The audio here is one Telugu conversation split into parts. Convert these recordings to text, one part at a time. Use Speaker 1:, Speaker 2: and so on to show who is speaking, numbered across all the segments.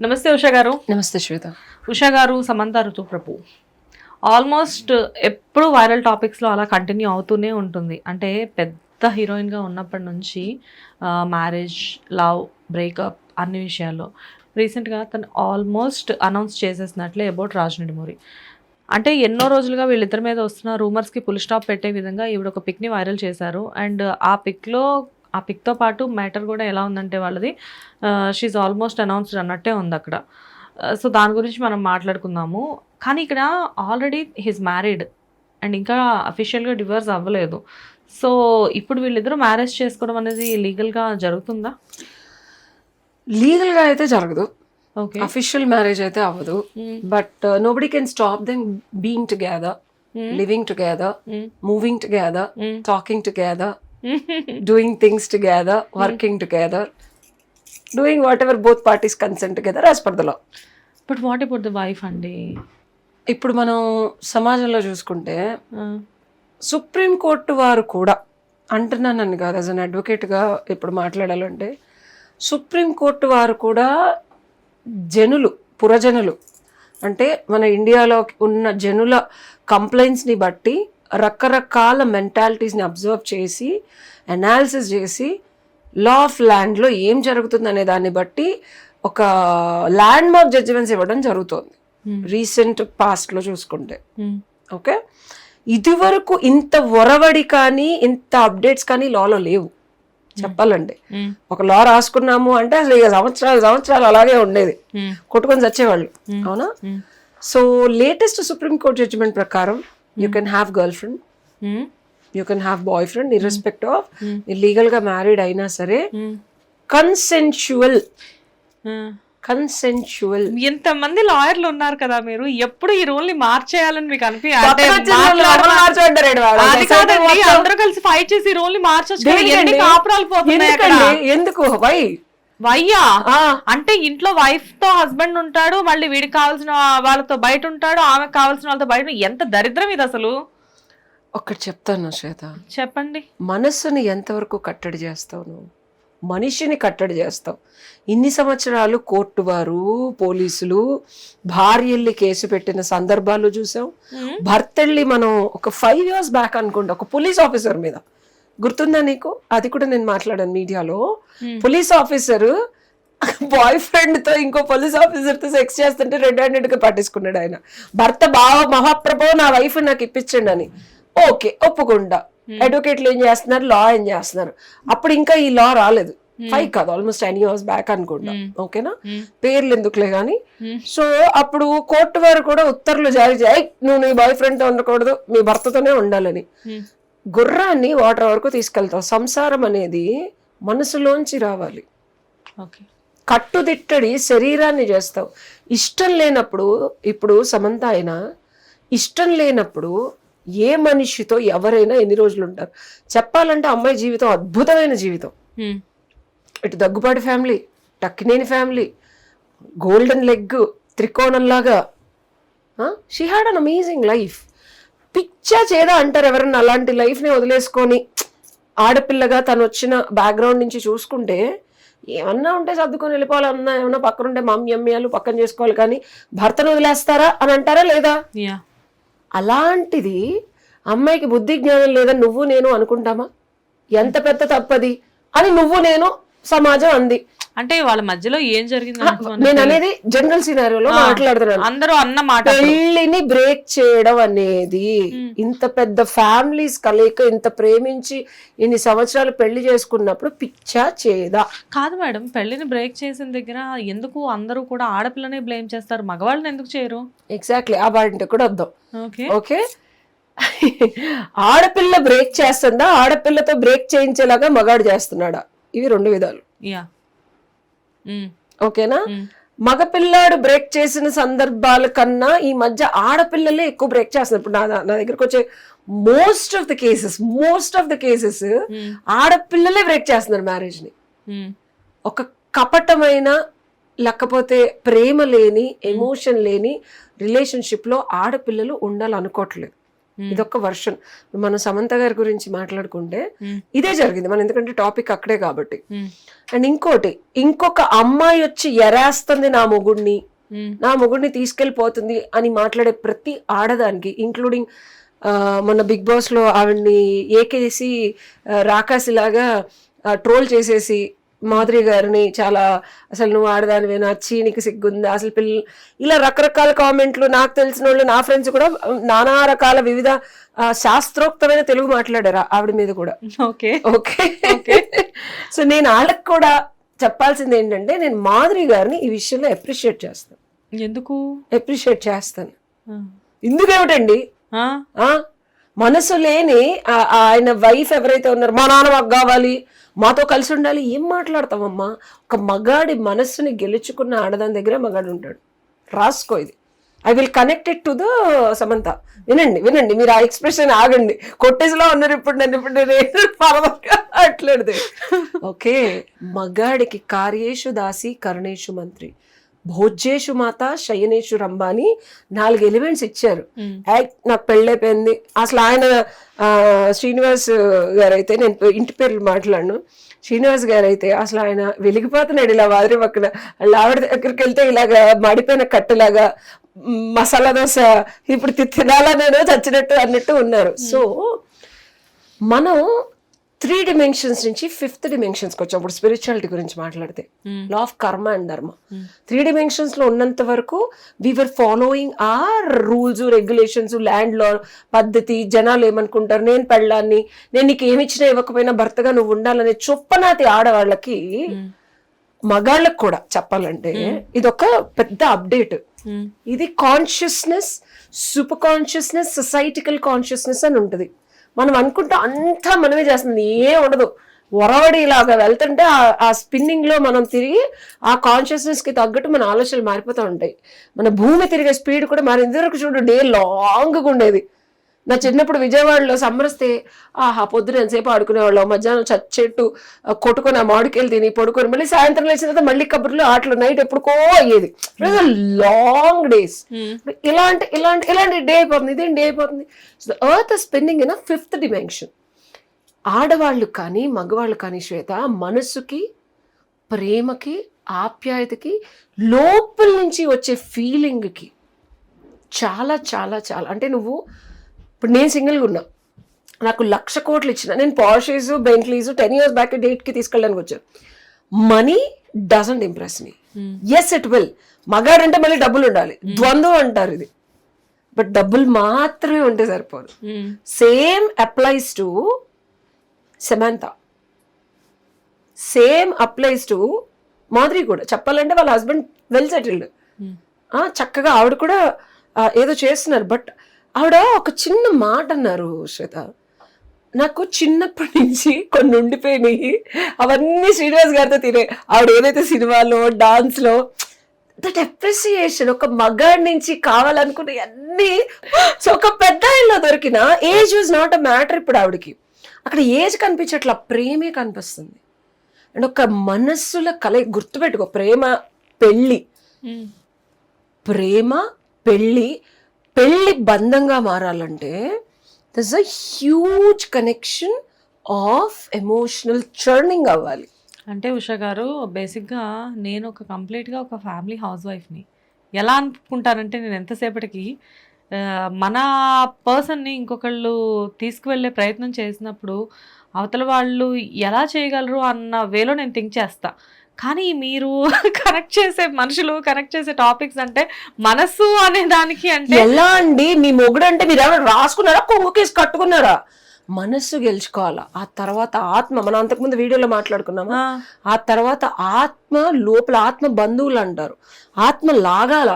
Speaker 1: నమస్తే ఉషా గారు.
Speaker 2: నమస్తే శ్వేత.
Speaker 1: ఉషా గారు సమంత ఋతుప్రభు ఆల్మోస్ట్ ఎప్పుడు వైరల్ టాపిక్స్లో అలా కంటిన్యూ అవుతూనే ఉంటుంది. అంటే పెద్ద హీరోయిన్గా ఉన్నప్పటి నుంచి మ్యారేజ్ లవ్ బ్రేకప్ అన్ని విషయాల్లో రీసెంట్గా తను ఆల్మోస్ట్ అనౌన్స్ చేసేసినట్లే అబౌట్ రాజనడిమూరి అంటే ఎన్నో రోజులుగా వీళ్ళిద్దరి మీద వస్తున్న రూమర్స్కి ఫుల్ స్టాప్ పెట్టే విధంగా ఈవిడ ఒక పిక్ని వైరల్ చేశారు. అండ్ ఆ పిక్లో ఆ పిక్తో పాటు మ్యాటర్ కూడా ఎలా ఉందంటే వాళ్ళది షీఈ్ ఆల్మోస్ట్ అనౌన్స్డ్ అన్నట్టే ఉంది అక్కడ. సో దాని గురించి మనం మాట్లాడుకుందాము. కానీ ఇక్కడ ఆల్రెడీ హిస్ మ్యారీడ్ అండ్ ఇంకా అఫీషియల్గా డివోర్స్ అవ్వలేదు. సో ఇప్పుడు వీళ్ళిద్దరూ మ్యారేజ్ చేసుకోవడం అనేది లీగల్గా జరుగుతుందా?
Speaker 2: లీగల్గా అయితే జరగదు.
Speaker 1: ఓకే
Speaker 2: అఫీషియల్ మ్యారేజ్ అయితే అవ్వదు. But nobody can stop them being together living together moving together talking together doing things together working together doing whatever both parties consent together as per the law
Speaker 1: but what about the wife అండి
Speaker 2: ఇప్పుడు మనం సమాజంలో చూసుకుంటే
Speaker 1: Uh,
Speaker 2: సుప్రీం కోర్టు వారు కూడా అంటున్నానని కాదు యాజ్ అన్ అడ్వకేట్గా ఇప్పుడు మాట్లాడాలంటే సుప్రీం కోర్టు వారు కూడా జనులు పురజనులు అంటే మన ఇండియాలో ఉన్న జనుల కంప్లైంట్స్ని బట్టి రకరకాల మెంటాలిటీస్ని అబ్జర్వ్ చేసి అనాలిసిస్ చేసి లా ఆఫ్ ల్యాండ్లో ఏం జరుగుతుంది అనే దాన్ని బట్టి ఒక ల్యాండ్ మార్క్ జడ్జిమెంట్స్ ఇవ్వడం జరుగుతోంది. రీసెంట్ పాస్ట్లో చూసుకుంటే. ఓకే ఇదివరకు ఇంత ఒరవడి కానీ ఇంత అప్డేట్స్ కానీ లాలో లేవు. చెప్పాలంటే
Speaker 1: mm,
Speaker 2: ఒక లా రాసుకున్నాము అంటే అసలు ఇక సంవత్సరాలు సంవత్సరాలు అలాగే ఉండేది. కొట్టుకొని చచ్చేవాళ్ళు. అవునా? So latest supreme court judgement ప్రకారం you can have girlfriend you can have boyfriend irrespective of లీగల్గా మ్యారీడ్ అయినా సరే కన్సెన్షువల్
Speaker 1: uh.
Speaker 2: కన్సెన్షువల్
Speaker 1: ఎంతమంది లాయర్లు ఉన్నారు కదా మీరు ఎప్పుడు ఈ రూల్ని మార్చేయాలని మీకు అనిపి అంటే అది కాదండి అందరూ కలిసి ఫైట్ చేసి ఈ రూల్ని మార్చొచ్చు
Speaker 2: ఎందుకు? వై?
Speaker 1: వయ్యా? అంటే ఇంట్లో వైఫ్తో హస్బెండ్ ఉంటాడు మళ్ళీ వీడికి కావాల్సిన వాళ్ళతో బయట ఉంటాడు ఆమెకు కావాల్సిన వాళ్ళతో బయట ఎంత దరిద్రం ఇది అసలు.
Speaker 2: ఒక్కటి చెప్తాను శ్వేత.
Speaker 1: చెప్పండి.
Speaker 2: మనస్సుని ఎంతవరకు కట్టడి చేస్తావు నువ్వు? మనిషిని కట్టడి చేస్తావు. ఇన్ని సంవత్సరాలు కోర్టు వారు పోలీసులు భార్యల్ని కేసు పెట్టిన సందర్భాలు చూసాం. భర్తల్ని మనం ఒక ఫైవ్ ఇయర్స్ బ్యాక్ అనుకుంటా ఒక పోలీస్ ఆఫీసర్ మీద. గుర్తుందా నీకు? అది కూడా నేను మాట్లాడాను మీడియాలో. పోలీస్ ఆఫీసర్ బాయ్ ఫ్రెండ్తో ఇంకో పోలీస్ ఆఫీసర్తో సెక్స్ చేస్తుంటే రెడ్ హ్యాండెడ్గా పట్టించుకున్నాడు ఆయన. భర్త బావ మహాప్రభు నా వైఫ్ నాకు ఇప్పించండి అని. ఓకే ఒప్పుకుంటా. అడ్వకేట్లు ఏం చేస్తున్నారు? లా ఏం చేస్తున్నారు? అప్పుడు ఇంకా ఈ లా రాలేదు. ఫైవ్ కాదు ఆల్మోస్ట్ టెన్ ఇయర్స్ బ్యాక్ అనుకుంటా. ఓకేనా పేర్లు ఎందుకులే కానీ సో అప్పుడు కోర్టు వారు కూడా ఉత్తర్వులు జారీ చేయి నువ్వు నీ బాయ్ ఫ్రెండ్తో ఉండకూడదు మీ భర్తతోనే ఉండాలని. గుర్రాన్ని వాటర్ వరకు తీసుకెళ్తావు సంసారం అనేది మనసులోంచి రావాలి.
Speaker 1: ఓకే.
Speaker 2: కట్టుదిట్టడి శరీరాన్ని చేస్తావు. ఇష్టం లేనప్పుడు ఇప్పుడు సమంత అయినా ఇష్టం లేనప్పుడు ఏ మనిషితో ఎవరైనా ఎన్ని రోజులు ఉంటారు? చెప్పాలంటే అమ్మాయి జీవితం అద్భుతమైన జీవితం. ఇటు Daggubati family Akkineni family golden leg త్రికోణంలాగా she had an amazing life పిచ్చా చేదా అంటారు ఎవరన్నా అలాంటి లైఫ్ని వదిలేసుకొని. ఆడపిల్లగా తను వచ్చిన బ్యాక్గ్రౌండ్ నుంచి చూసుకుంటే ఏమన్నా ఉంటే సర్దుకొని వెళ్ళిపోవాలన్నా ఏమన్నా పక్కన ఉంటే మమ్మీ అమ్మయాలు పక్కన చేసుకోవాలి కానీ భర్తను వదిలేస్తారా అని అంటారా లేదా?
Speaker 1: యా
Speaker 2: అలాంటిది అమ్మాయికి బుద్ధి జ్ఞానం లేదని నువ్వు నేను అనుకుంటామా? ఎంత పెద్ద తప్పది? అని నువ్వు నేను సమాజం అంది.
Speaker 1: అంటే వాళ్ళ మధ్యలో ఏం జరిగింది
Speaker 2: నేను అనేది జనరల్ సినారియోలో మాట్లాడుతున్నాను.
Speaker 1: అందరూ అన్న మాట
Speaker 2: పెళ్ళిని బ్రేక్ చేయడం అనేది ఇంత పెద్ద ఫ్యామిలీస్ కలయిక ఇంత ప్రేమించి ఇన్ని సంవత్సరాలు పెళ్ళి చేసుకున్నప్పుడు పిచ్చా చేదా?
Speaker 1: కాదు మేడం పెళ్ళిని బ్రేక్ చేసిన దగ్గర ఎందుకు అందరూ కూడా ఆడపిల్లనే బ్లేమ్ చేస్తారు? మగవాళ్ళని ఎందుకు చేయరు?
Speaker 2: ఎగ్జాక్ట్లీ ఆ పాయింట్ కూడా వద్దాం.
Speaker 1: ఓకే.
Speaker 2: ఓకే? ఆడపిల్ల బ్రేక్ చేస్తుందా? ఆడపిల్లతో బ్రేక్ చేయించేలాగా మగాడు చేస్తున్నాడా? ఇవి రెండు విధాలు.
Speaker 1: యా
Speaker 2: ఓకేనా? మగపిల్లాడు బ్రేక్ చేసిన సందర్భాల కన్నా ఈ మధ్య ఆడపిల్లలే ఎక్కువ బ్రేక్ చేస్తున్నారు. ఇప్పుడు నా నా దగ్గరకు వచ్చే most of the cases most of the cases ఆడపిల్లలే బ్రేక్ చేస్తున్నారు మ్యారేజ్ని. ఒక కపటమైన లేకపోతే ప్రేమ లేని ఎమోషన్ లేని రిలేషన్షిప్లో ఆడపిల్లలు ఉండాలనుకోవట్లేదు. ఇదొక వర్షన్ మనం సమంత గారి గురించి మాట్లాడుకుంటే
Speaker 1: Hmm.
Speaker 2: ఇదే జరిగింది మనం ఎందుకంటే టాపిక్ అక్కడే కాబట్టి
Speaker 1: Hmm.
Speaker 2: అండ్ ఇంకోటి ఇంకొక అమ్మాయి వచ్చి ఎరేస్తుంది నా మొగుడిని
Speaker 1: Hmm.
Speaker 2: నా మొగుడిని తీసుకెళ్ళిపోతుంది అని మాట్లాడే ప్రతి ఆడదానికి ఇంక్లూడింగ్ మొన్న బిగ్ బాస్లో ఆవిడ్ని ఏకేసి రాకాసిలాగా ట్రోల్ చేసేసి మాధురి గారిని చాలా అసలు నువ్వు ఆడదానివేనా చీ నీకు సిగ్గుందా అసలు పిల్ల ఇలా రకరకాల కామెంట్లు నాకు తెలిసిన వాళ్ళు నా ఫ్రెండ్స్ కూడా నానా రకాల వివిధ శాస్త్రోక్తమైన తెలుగు మాట్లాడారు ఆవిడ మీద కూడా.
Speaker 1: ఓకే.
Speaker 2: ఓకే. సో నేను వాళ్ళకి కూడా చెప్పాల్సింది ఏంటంటే నేను మాధురి గారిని ఈ విషయంలో అప్రిషియేట్ చేస్తాను.
Speaker 1: ఎందుకు?
Speaker 2: అప్రిషియేట్ చేస్తాను. ఎందుకేమిటండి? మనసు లేని ఆయన వైఫ్ ఎవరైతే ఉన్నారో మా నాన్న మాకు కావాలి మాతో కలిసి ఉండాలి. ఏం మాట్లాడతామమ్మా ఒక మగాడి మనస్సుని గెలుచుకున్న ఆడదాని దగ్గర మగాడు ఉంటాడు. రాసుకో ఇది. I will connected to the Samantha వినండి వినండి. మీరు ఆ ఎక్స్ప్రెషన్ ఆగండి. కొట్టేసిలో ఉన్నారు ఇప్పుడు నన్ను. ఇప్పుడు నేను పరమగా అట్లేదు ఓకే. మగాడికి కార్యేషు దాసి కరుణేషు మంత్రి. భోజ్యేషు మాత శయనేషు రంభ అని నాలుగు ఎలిమెంట్స్ ఇచ్చారు. నాకు పెళ్ళైపోయింది. అసలు ఆయన శ్రీనివాస్ గారు అయితే నేను ఇంటి పేర్లు మాట్లాడను. శ్రీనివాస్ గారు అయితే అసలు ఆయన వెలిగిపోతున్నాడు ఇలా వాదిరి పక్కన. ఆవిడ దగ్గరికి వెళ్తే ఇలాగా మాడిపోయిన కట్టులాగా మసాలా దోశ ఇప్పుడు తి- తినాలా నేను చచ్చినట్టు అన్నట్టు ఉన్నారు. సో మనం త్రీ డిమెన్షన్స్ నుంచి ఫిఫ్త్ డిమెన్షన్స్కి వచ్చాం. స్పిరిచువాలిటీ గురించి మాట్లాడితే.
Speaker 1: Hmm.
Speaker 2: Law of karma and dharma three డిమెన్షన్స్లో ఉన్నంత వరకు we are following our rules regulations land law పద్ధతి జనాలు ఏమనుకుంటారు? నేను పెళ్ళాన్ని నేను నీకు ఏమి ఇచ్చినా ఇవ్వకపోయినా భర్తగా నువ్వు ఉండాలనే చొప్పనాతి ఆడవాళ్ళకి మగాళ్ళకి కూడా చెప్పాలంటే ఇది ఒక పెద్ద అప్డేట్
Speaker 1: ఉమ్.
Speaker 2: ఇది consciousness super consciousness societal consciousness అని ఉంటుంది. మనం అనుకుంటా అంతా మనమే చేస్తుంది ఏ ఉండదు. ఒరవడి ఇలాగా వెళ్తుంటే ఆ- ఆ మనం తిరిగి ఆ కాన్షియస్నెస్కి తగ్గట్టు మన ఆలోచనలు మారిపోతూ ఉంటాయి. మన భూమి తిరిగే స్పీడ్ కూడా మరి ఇంతవరకు చూడు డే లాంగ్గా ఉండేది. నా చిన్నప్పుడు విజయవాడలో సమ్మరిస్తే ఆహా పొద్దున ఎంతసేపు ఆడుకునేవాళ్ళం. మధ్యాహ్నం చచ్చెట్టు ఆ, కొట్టుకొని ఆ మామిడికాయలు తిని పడుకొని మళ్ళీ సాయంత్రం లేచిన తర్వాత మళ్ళీ కబుర్లు ఆటలు నైట్ ఎప్పుడుకో అయ్యేది. Long days
Speaker 1: um.
Speaker 2: ఇలాంటి ఇలాంటి ఇలాంటి డే అయిపోతుంది ఇదేం డే అయిపోతుంది. Earth spending in fifth dimension ఆడవాళ్ళు కానీ మగవాళ్ళు కానీ శ్వేత మనసుకి ప్రేమకి ఆప్యాయతకి లోపల నుంచి వచ్చే ఫీలింగ్కి చాలా చాలా చాలా అంటే నువ్వు ఇప్పుడు నేను సింగిల్గా ఉన్నా. నాకు లక్ష కోట్లు ఇచ్చిన. నేను పాషేస్ బెంట్లీస్ టెన్ ఇయర్స్ బ్యాక్ డేట్కి తీసుకెళ్ళడానికి వచ్చాను. Money doesn't impress me
Speaker 1: Hmm.
Speaker 2: Yes it will మగాడంటే మళ్ళీ డబ్బులు ఉండాలి. ద్వంద్వం అంటారు ఇది. బట్ డబ్బులు మాత్రమే ఉంటే సరిపోదు. Same applies to Samantha same applies to Madhuri కూడా. చెప్పాలంటే వాళ్ళ హస్బెండ్ వెల్ సెటిల్డ్
Speaker 1: Hmm.
Speaker 2: చక్కగా ఆవిడ కూడా ఏదో చేస్తున్నారు. బట్ ఆవిడ ఒక చిన్న మాట అన్నారు శ్వేత నాకు చిన్నప్పటి నుంచి కొన్ని ఉండిపోయినాయి. అవన్నీ శ్రీనివాస్ గారితో తినే ఆవిడ ఏదైతే సినిమాలో డాన్స్లో దట్ అప్రిసియేషన్ ఒక మగాడి నుంచి కావాలనుకునే అన్ని సో ఒక పెద్ద ఆయనలో దొరికిన age was not a matter ఇప్పుడు ఆవిడకి. అక్కడ ఏజ్ కనిపించట్ల ప్రేమే కనిపిస్తుంది. అండ్ ఒక మనస్సుల కల గుర్తుపెట్టుకో ప్రేమ పెళ్ళి. ప్రేమ పెళ్ళి పెళ్ళి బంధంగా మారాలంటే thus a huge connection of emotional churning అవ్వాలి.
Speaker 1: అంటే ఉష గారు బేసిక్గా నేను ఒక కంప్లీట్గా ఒక ఫ్యామిలీ హౌస్ వైఫ్ని ఎలా అనుకుంటానంటే నేను ఎంతసేపటికి మన పర్సన్ని ఇంకొకళ్ళు తీసుకువెళ్ళే ప్రయత్నం చేసినప్పుడు అవతల వాళ్ళు ఎలా చేయగలరు అన్న వేలో నేను థింక్ చేస్తా. కానీ మీరు కనెక్ట్ చేసే మనుషులు కనెక్ట్ చేసే టాపిక్స్ అంటే మనసు అనే దానికి అంటే
Speaker 2: ఎలా అండి? మీ మొగుడు అంటే మీరు ఏమైనా రాసుకున్నారా? కొంగుకేసి కట్టుకున్నారా? మనస్సు గెలుచుకోవాలా? ఆ తర్వాత ఆత్మ మనం అంతకుముందు వీడియోలో మాట్లాడుకున్నామా?
Speaker 1: ఆ
Speaker 2: తర్వాత ఆత్మ లోపల ఆత్మ బంధువులు అంటారు. ఆత్మ లాగాల.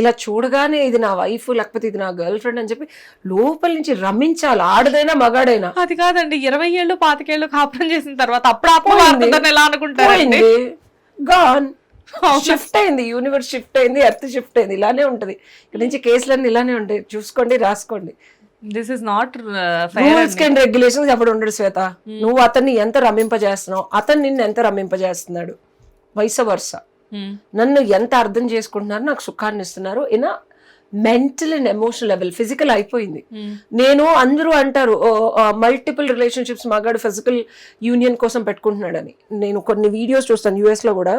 Speaker 2: ఇలా చూడగానే ఇది నా వైఫ్ లేకపోతే ఇది నా గర్ల్ ఫ్రెండ్ అని చెప్పి లోపల నుంచి రమించాలి. ఆడదైనా మగాడైనా.
Speaker 1: అది కాదండి ఇరవై ఏళ్ళు పాతికేళ్ళు కాపురం చేసిన తర్వాత అప్పుడు ఎలా అనుకుంటారండి?
Speaker 2: గాన్ షిఫ్ట్ అయింది యూనివర్స్ షిఫ్ట్ అయింది ఎర్త్ షిఫ్ట్ అయింది ఇలానే ఉంటది. ఇక్కడ నుంచి కేసులన్నీ ఇలానే ఉంటాయి. చూసుకోండి రాసుకోండి.
Speaker 1: This is not
Speaker 2: rules and. Regulations అప్పుడు ఉండడు శ్వేత. నువ్వు అతన్ని ఎంత రమింపజేస్తున్నావు? అతను నిన్ను ఎంత రమింపజేస్తున్నాడు? వైస వర్ష నన్ను ఎంత అర్థం చేసుకుంటున్నారు నాకు సుఖాన్ని ఇస్తున్నారు. In mental and emotional level physical అయిపోయింది. నేను అందరూ అంటారు మల్టిపుల్ రిలేషన్షిప్స్ మగాడు ఫిజికల్ యూనియన్ కోసం పెట్టుకుంటున్నాడని. నేను కొన్ని వీడియోస్ చూస్తాను యుఎస్లో కూడా.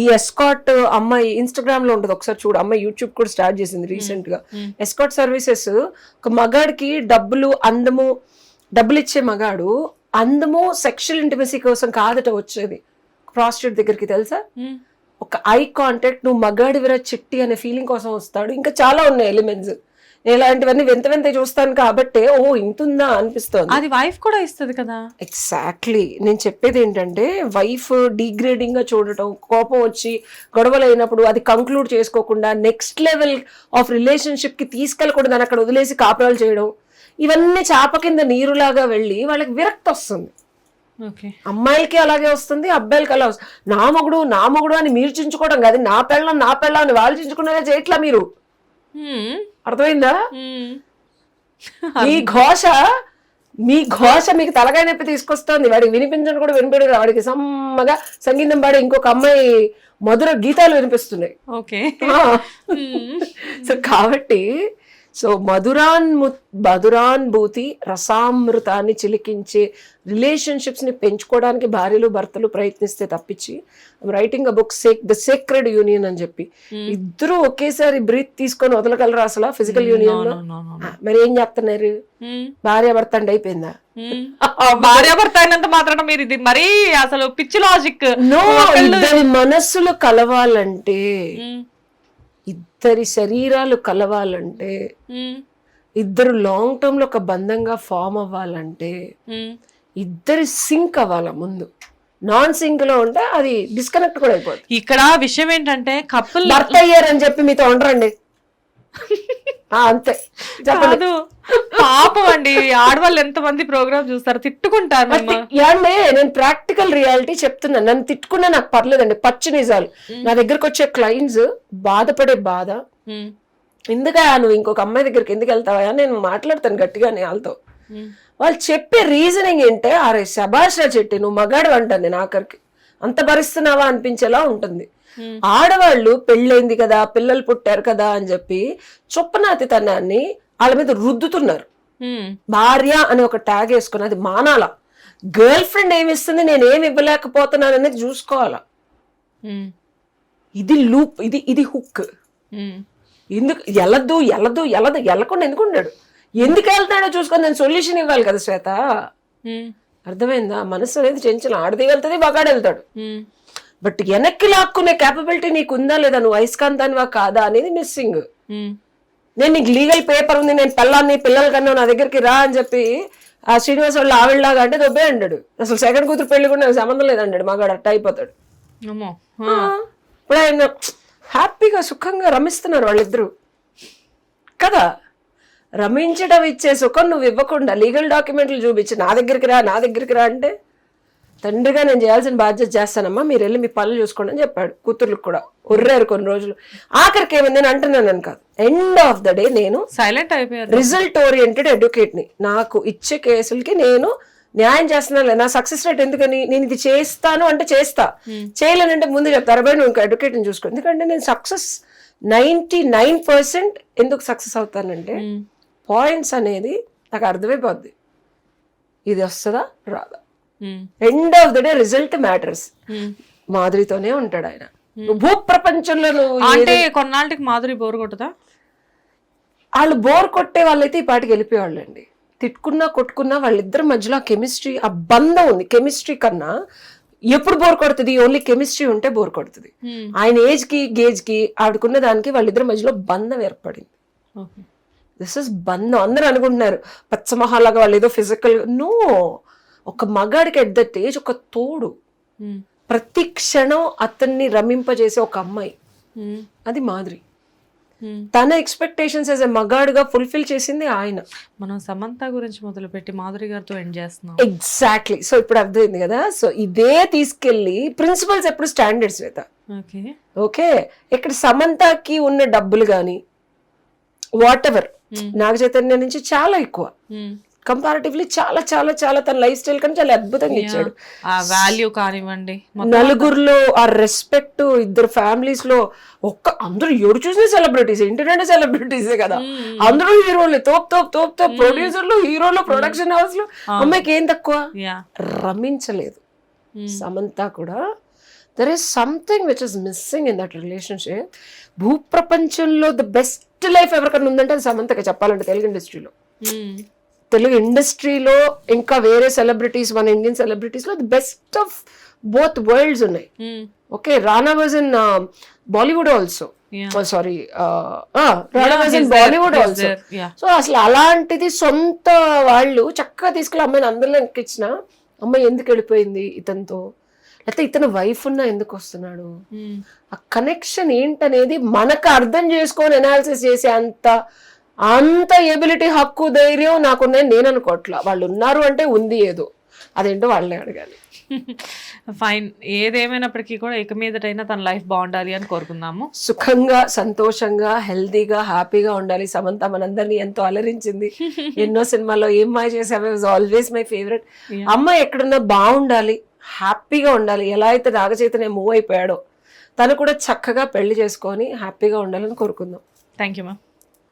Speaker 2: ఈ ఎస్కాట్ అమ్మాయి ఇన్స్టాగ్రామ్లో ఉంటుంది ఒకసారి చూడు అమ్మాయి యూట్యూబ్ కూడా స్టార్ట్ చేసింది రీసెంట్గా. ఎస్కాట్ సర్వీసెస్ ఒక మగాడికి డబ్బులు అందము డబ్బులు ఇచ్చే మగాడు అందము సెక్షువల్ ఇంటిమసీ కోసం కాదట వచ్చేది. ప్రాస్టిట్యూట్ దగ్గరికి తెలుసా? ఒక ఐ కాంటాక్ట్ నువ్వు మగాడివిరా చిట్టి అనే ఫీలింగ్ కోసం వస్తాడు. ఇంకా చాలా ఉన్నాయి ఎలిమెంట్స్ ఇలాంటివన్నీ వింత వింత చూస్తాను కాబట్టే ఓ ఇంతుందా అనిపిస్తోంది.
Speaker 1: అది వైఫ్ కూడా ఇస్తుంది కదా?
Speaker 2: ఎగ్జాక్ట్లీ నేను చెప్పేది ఏంటంటే వైఫ్ డీగ్రేడింగ్గా చూడటం కోపం వచ్చి గొడవలు అయినప్పుడు అది కంక్లూడ్ చేసుకోకుండా నెక్స్ట్ లెవెల్ ఆఫ్ రిలేషన్షిప్కి తీసుకెళ్ళకూడదు అక్కడ వదిలేసి కాపురాలు చేయడం ఇవన్నీ చాప కింద నీరులాగా వెళ్ళి వాళ్ళకి విరక్తి వస్తుంది. అమ్మాయిలకి అలాగే వస్తుంది అబ్బాయిలకి అలా వస్తుంది. నా మొగుడు నా మొగుడు అని మీరు చించుకోవడం కాదు నా పెళ్ళం నా పెళ్ళం అని వాళ్ళు చించుకునేలా చేయట్లా మీరు? అర్థమైందా? మీ ఘోష మీ ఘోష మీకు తలకాయ నొప్పి తీసుకొస్తుంది. వాడికి వినిపించడం కూడా వినిపించదు వాడికి సమ్మగా సంగీతం పాడే ఇంకొక అమ్మాయి మధుర గీతాలు వినిపిస్తున్నాయి.
Speaker 1: ఓకే.
Speaker 2: సో కాబట్టి సో మధురాన్ మధురాన్భూతి రసామృతాన్ని చిలికించే రిలేషన్షిప్స్ని పెంచుకోవడానికి భార్యలు భర్తలు ప్రయత్నిస్తే తప్పించి writing a book sake the sacred union అని చెప్పి. ఇద్దరు ఒకేసారి బ్రీత్ తీసుకొని వదలగలరా అసలు ఫిజికల్ యూనియన్లో? ఆ, మరి ఏం చెప్తున్నారు భార్య భర్త అంటే అయిపోయిందా
Speaker 1: భార్యాభర్త అయినంత మాత్రాన మీరు ఇది మరీ అసలు పిచ్చి లాజిక్
Speaker 2: నో మనస్సులు కలవాలంటే ఇద్దరి శరీరాలు కలవాలంటే ఇద్దరు లాంగ్ టర్మ్లో ఒక బంధంగా ఫామ్ అవ్వాలంటే ఇద్దరి సింక్ అవ్వాల ముందు. నాన్ సింక్లో ఉంటే అది డిస్కనెక్ట్ కూడా అయిపోతుంది
Speaker 1: ఇక్కడ విషయం ఏంటంటే కప్పుల్
Speaker 2: భర్త అయ్యారని చెప్పి మీతో ఉండరండి. అంతే.
Speaker 1: కాదు. పాపం అండి. ఆడవాళ్ళు ఎంత మంది ప్రోగ్రామ్ చూస్తారు? తిట్టుకుంటారు
Speaker 2: ఏమండి నేను ప్రాక్టికల్ రియాలిటీ చెప్తున్నాను నన్ను తిట్టుకున్నా నాకు పర్లేదండి. పచ్చి నిజాలు. నా దగ్గరకు వచ్చే క్లయింట్స్ బాధపడే బాధ.
Speaker 1: ఉమ్,
Speaker 2: ఎందుకా నువ్వు ఇంకొక అమ్మాయి దగ్గరికి ఎందుకు వెళ్తావా నేను మాట్లాడతాను గట్టిగానే వాళ్ళతో. వాళ్ళు చెప్పే రీజనింగ్ ఏంటే అరే శభాష్ రా చెట్టి నువ్వు మగాడు అంటాను నేను ఆఖరికి అంత భరిస్తున్నావా అనిపించేలా ఉంటుంది. ఆడవాళ్ళు పెళ్ళైంది కదా పిల్లలు పుట్టారు కదా అని చెప్పి చొప్పనాతితనాన్ని వాళ్ళ మీద రుద్దుతున్నారు. భార్య అని ఒక ట్యాగ్ వేసుకుని అది మానాల. గర్ల్ ఫ్రెండ్ ఏమి ఇస్తుంది నేను ఏమి ఇవ్వలేకపోతున్నాను అనేది చూసుకోవాలా ఇది లూప్ ఇది ఇది హుక్. ఎందుకు ఎలద్దు ఎలద్దు ఎలదు ఎలకుండా ఎందుకు ఉన్నాడు ఎందుకు వెళ్తాడో చూసుకొని నేను సొల్యూషన్ ఇవ్వాలి కదా శ్వేత. అర్థమైందా? మనసు అనేది చెంచల. ఆడది వెళ్తుంది మగాడు వెళ్తాడు. బట్ వెనక్కి లాక్కునే క్యాపబిలిటీ నీకు ఉందా లేదా? నువ్వు అయస్కాంతానివా కాదా అనేది మిస్సింగ్
Speaker 1: ఉమ్,
Speaker 2: నేను నీకు లీగల్ పేపర్ ఉంది నేను పిల్లాన్ని పిల్లల కన్నా నా దగ్గరికి రా అని చెప్పి ఆ శ్రీనివాస్ వాళ్ళు ఆవిడలాగా అంటే దొబ్బే అంటాడు అసలు సెకండ్ కూతురు పెళ్ళి కూడా నాకు సంబంధం లేదంటాడు మగాడు అట్ట అయిపోతాడు. ఇప్పుడు ఆయన హ్యాపీగా సుఖంగా రమిస్తున్నారు వాళ్ళిద్దరూ. కదా? రమించడం ఇచ్చే సుఖం నువ్వు ఇవ్వకుండా లీగల్ డాక్యుమెంట్లు చూపించి నా దగ్గరికి రా నా దగ్గరికి రా అంటే తండ్రిగా నేను చేయాల్సిన బాధ్యత చేస్తానమ్మా మీరు వెళ్ళి మీ పనులు చూసుకోండి అని చెప్పాడు కూతుర్లకు కూడా. ఉర్రారు కొన్ని రోజులు. ఆఖరికి ఏమైంది నేను అంటున్నాను కాదు. ఎండ్ ఆఫ్ ద డే నేను
Speaker 1: సైలెంట్ అయిపోయారు.
Speaker 2: రిజల్ట్ ఓరియంటెడ్ అడ్వకేట్ని. నాకు ఇచ్చే కేసులకి నేను న్యాయం చేస్తున్నాను నా సక్సెస్ రేట్ ఎందుకని? నేను ఇది చేస్తాను అంటే చేస్తా. చేయలేనంటే ముందు చెప్తారు అబ్బాయి నువ్వు అడ్వకేట్ని చూసుకో. ఎందుకంటే నేను సక్సెస్ నైన్టీ నైన్ పర్సెంట్ ఎందుకు సక్సెస్ అవుతానంటే పాయింట్స్ అనేది నాకు అర్థమైపోద్ది. ఇది వస్తుందా? రాదా? End of the day result matters. మాధురితోనే ఉంటాడు ఆయన. నువ్వు భూ ప్రపంచంలో
Speaker 1: అంటే కొన్నాళ్ళకి మాధురి బోర్ కొట్టదా?
Speaker 2: వాళ్ళు బోర్ కొట్టే వాళ్ళైతే ఈ పాటికి వెళ్ళిపోయేవాళ్ళు అండి తిట్టుకున్నా కొట్టుకున్నా వాళ్ళిద్దరి మధ్యలో కెమిస్ట్రీ ఆ బంధం ఉంది. కెమిస్ట్రీ కన్నా ఎప్పుడు బోర్ కొడుతుంది? ఓన్లీ కెమిస్ట్రీ ఉంటే బోర్ కొడుతుంది.
Speaker 1: ఉమ్,
Speaker 2: ఆయన ఏజ్కి గేజ్కి ఆడుకున్న దానికి వాళ్ళిద్దరి మధ్యలో బంధం ఏర్పడింది. దిస్ ఇస్ బంధం. అందరూ అనుకుంటున్నారు పచ్చమహాలాగా వాళ్ళు ఏదో ఫిజికల్ నో ఒక మగాడికి ఎట్ దట్ ఏజ్ ఒక తోడు. ప్రతి క్షణం అతన్ని రమింపజేసే ఒక అమ్మాయి. అది మాదిరి. తన ఎక్స్పెక్టేషన్స్ యాజ్ ఎ మగాడుగా ఫుల్ఫిల్ చేసింది ఆయన.
Speaker 1: మనం సమంత గురించి మొదలుపెట్టి మాధురి గారితో ఎండ్ చేస్తున్నాం.
Speaker 2: ఎగ్జాక్ట్లీ సో ఇప్పుడు అర్థమైంది కదా? సో ఇదే తీసుకెళ్ళి ప్రిన్సిపల్స్ ఎప్పుడు స్టాండర్డ్స్ శ్వేత
Speaker 1: ఓకే.
Speaker 2: ఓకే. ఇక్కడ సమంతకి ఉన్న డబ్బులు కానీ వాట్ ఎవర్ నాగ చైతన్య నుంచి చాలా ఎక్కువ. కంపారిటివ్లీ చాలా చాలా చాలా తన లైఫ్ స్టైల్ కానీ చాలా అద్భుతంగా ఇచ్చాడు.
Speaker 1: ఆ వాల్యూ కానివ్వండి
Speaker 2: నలుగురిలో ఆ రెస్పెక్ట్ ఇద్దరు ఫ్యామిలీస్లో ఒక్క అందరూ ఎవరు చూసిన సెలబ్రిటీస్ ఇంటర్నెట్ సెలబ్రిటీసే కదా. అందరూ హీరోలు తోప్ తోప్ తోప్ తోప్. ప్రొడ్యూసర్లు హీరోలు ప్రొడక్షన్ హౌస్లో. అమ్మాయికి ఏం తక్కువ? రమించలేదు. సమంత కూడా. There is something which is missing in that relationship భూప్రపంచంలో the best life ఎవరికన్నా ఉందంటే అది సమంతకి చెప్పాలంటే తెలుగు ఇండస్ట్రీలో తెలుగు ఇండస్ట్రీలో ఇంకా వేరే సెలబ్రిటీస్ మన Indian సెలబ్రిటీస్లో the best of both worlds ఉన్నాయి. Okay Rana was in Bollywood also. Sorry Rana was in Bollywood also. So అసలు అలాంటిది సొంత వాళ్ళు చక్కగా తీసుకెళ్ళి అమ్మాయిని అందరిలో ఎక్కించిన అమ్మాయి ఎందుకు వెళ్ళిపోయింది ఇతనితో? లేకపోతే ఇతను వైఫ్ ఉన్నా ఎందుకు వస్తున్నాడు? ఆ కనెక్షన్ ఏంటనేది మనకు అర్థం చేసుకొని ఎనాలిసిస్ చేసే అంత అంత ఎబిలిటీ హక్కు ధైర్యం నాకున్నాయి నేను అనుకోవట్లా వాళ్ళు ఉన్నారు అంటే ఉంది ఏదో. అదేంటో వాళ్ళే అడగాలి.
Speaker 1: ఫైన్. ఏదేమైనప్పటికీ కూడా ఇక మీదటైనా తన లైఫ్ బాగుండాలి అని కోరుకుందాము.
Speaker 2: సుఖంగా సంతోషంగా హెల్దీగా హ్యాపీగా ఉండాలి. సమంత మనందరినీ ఎంతో అలరించింది. ఎన్నో సినిమాల్లో Ye Maaya Chesave? Was always my favourite అమ్మాయి ఎక్కడున్నా బాగుండాలి. హ్యాపీగా ఉండాలి. ఎలా అయితే నాగచైతన్య మూవ్ అయిపోయాడో. తను కూడా చక్కగా పెళ్ళి చేసుకొని హ్యాపీగా ఉండాలని కోరుకుందాం.
Speaker 1: Thank you ma'am